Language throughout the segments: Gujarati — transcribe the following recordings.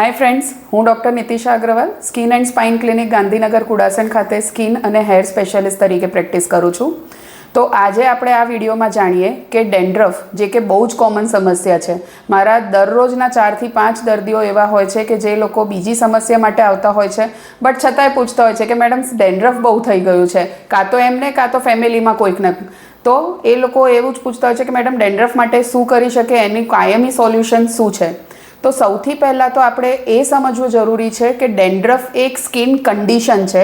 હાય ફ્રેન્ડ્સ હું doctor Nitisha Agarwal, skin and spine clinic Gandhinagar Kudasan ખાતે સ્કિન અને હેર સ્પેશિયાલિસ્ટ તરીકે પ્રેક્ટિસ કરું છું. તો આજે આપણે આ વિડીયોમાં જાણીએ કે ડેન્ડ્રફ, જે કે બહુ જ કોમન સમસ્યા છે. મારા દરરોજના ચારથી પાંચ દર્દીઓ એવા હોય છે કે જે લોકો બીજી સમસ્યા માટે આવતા હોય છે, બટ છતાંય પૂછતા હોય છે કે મેડમ, ડેન્ડ્રફ બહુ થઈ ગયું છે. કાં તો એમને, કાં તો ફેમિલીમાં કોઈકને. તો એ લોકો એવું જ પૂછતા હોય છે કે મેડમ, ડેન્ડ્રફ માટે શું કરી શકે? એની કાયમી સોલ્યુશન શું છે? તો સૌથી પહેલાં તો આપણે એ સમજવું જરૂરી છે કે ડેન્ડ્રફ એક સ્કિન કન્ડિશન છે,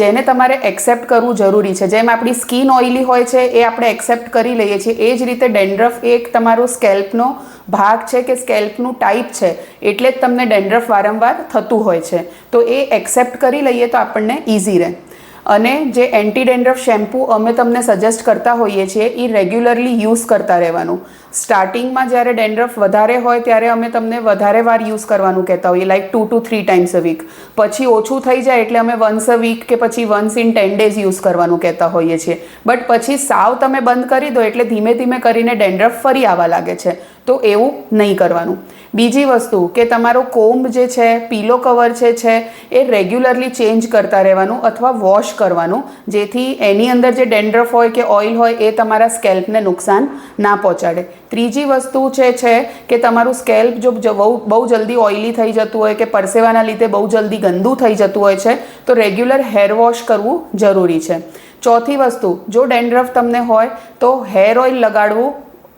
જેને તમારે એક્સેપ્ટ કરવું જરૂરી છે. જેમ આપણી સ્કિન ઓઇલી હોય છે, એ આપણે એક્સેપ્ટ કરી લઈએ છીએ. એ જ રીતે ડેન્ડ્રફ એક તમારો સ્કેલ્પનો ભાગ છે કે સ્કેલ્પનું ટાઈપ છે, એટલે જ તમને ડેન્ડ્રફ વારંવાર થતું હોય છે. તો એ એક્સેપ્ટ કરી લઈએ તો આપણને ઇઝી રહે. અને જે એન્ટી ડેન્ડ્રફ શેમ્પૂ અમે તમને સજેસ્ટ કરતા હોઈએ છીએ, એ રેગ્યુલરલી યુઝ કરતા રહેવાનું. સ્ટાર્ટિંગમાં જ્યારે ડેન્ડ્રફ વધારે હોય ત્યારે અમે તમને વધારે વાર યુઝ કરવાનું કહેતા હોઈએ like two two three times a week પછી ઓછું થઈ જાય એટલે અમે વન્સ અ વીક કે પછી once in ten days use કરવાનું કહેતા હોઈએ છીએ. બટ પછી સાવ તમે બંધ કરી દો એટલે ધીમે ધીમે કરીને ડેન્ડ્રફ ફરી આવવા લાગે છે. તો એવું નહીં કરવાનું. બીજી વસ્તુ કે તમારો કોમ્બ જે છે, પીલો કવર જે છે, એ રેગ્યુલરલી ચેન્જ કરતા રહેવાનું અથવા વોશ કરવાનું, જેથી એની અંદર જે ડેન્ડ્રફ હોય કે ઓઇલ હોય એ તમારા સ્કેલ્પને નુકસાન ના પહોંચાડે. ત્રીજી વસ્તુ છે છે કે તમારું સ્કેલ્પ જો બહુ જલ્દી ઓઇલી થઈ જતું હોય કે પરસેવાના લીધે બહુ જલ્દી ગંદુ થઈ જતું હોય છે, તો રેગ્યુલર હેર વોશ કરવું જરૂરી છે. ચોથી વસ્તુ, જો ડેન્ડ્રફ તમને હોય, તો હેર ઓઇલ લગાડવું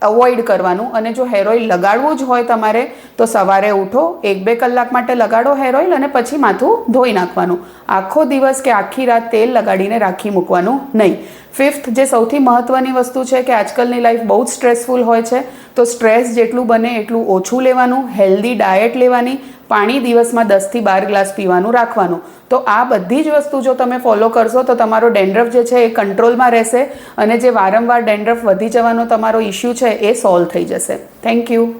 અવોઇડ કરવાનું અને જો હેર ઓઇલ લગાડવું જ હોય તમારે, તો સવારે ઉઠો, એક બે કલાક માટે લગાડો હેર ઓઇલ અને પછી માથું ધોઈ નાખવાનું. આખો દિવસ કે આખી રાત તેલ લગાડીને રાખી મૂકવાનું નહીં. ફિફ્થ જે સૌથી મહત્ત્વની વસ્તુ છે કે આજકાલની લાઈફ બહુ જ સ્ટ્રેસફુલ હોય છે, તો સ્ટ્રેસ જેટલું બને એટલું ઓછું લેવાનું હેલ્ધી ડાયટ લેવાની, પાણી દિવસમાં દસથી બાર ગ્લાસ પીવાનું, રાખવાનું. તો આ બધી જ વસ્તુ જો તમે ફોલો કરશો, તો તમારો ડેન્ડ્રફ જે છે એ કંટ્રોલમાં રહેશે અને જે વારંવાર ડેન્ડ્રફ વધી જવાનો તમારો ઇસ્યુ છે એ સોલ્વ થઈ જશે. Thank you